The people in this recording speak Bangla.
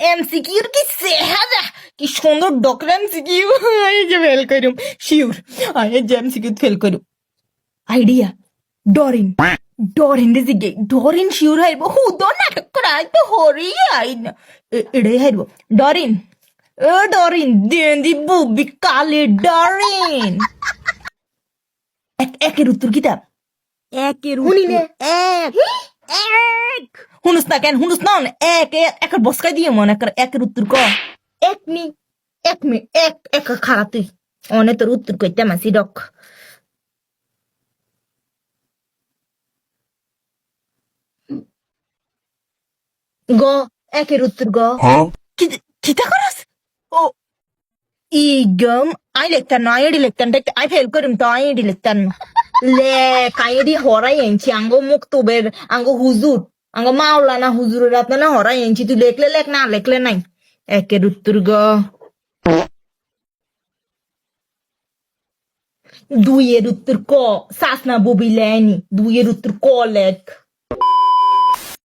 এমসিকিউর কি সেহাজা কি সুন্দর ডক্টর এমসিকিউ এই যে ফেল করুম শিওর আয় যে এমসিকিউ ফেল করুম আইডিয়া ডরিন ডরিন রে জিগে। ডরিন শিওর হাইব। হু দো নাটক করা তো হরি আই না এড়ে হাইব। ডরিন এ ডরিন দেন্দি বুবি কালে ডরিন এক একের উত্তর কিতাব? একের শুনি নে। এক। এক হুনুস না কেন? হুনুস না? এক এক বসকাই দিয়ে মনে কর একের উত্তর ক। এক নি এক মি এক এক খারাপ তুই অনে তোর উত্তর কইতে মাসি ডক গ একের উত্তর গ। কি কিতা করস? ও ই গম আই লেখতান না আইডি লেখতান আই ফেল করিম তো আইডি লেখতান। লে কাইডি হরাই এনছি আঙ্গো মুক্তবের আঙ্গো হুজুর। আঙ্গো মাওলানা হুজুরের না হরা এনছি তুই লেখলে লেখ, না লেখলে নাই। একের উত্তর গ। দুইয়ের উত্তর ক সাসনা ববি লেনি দুইয়ের উত্তর ক লেখ।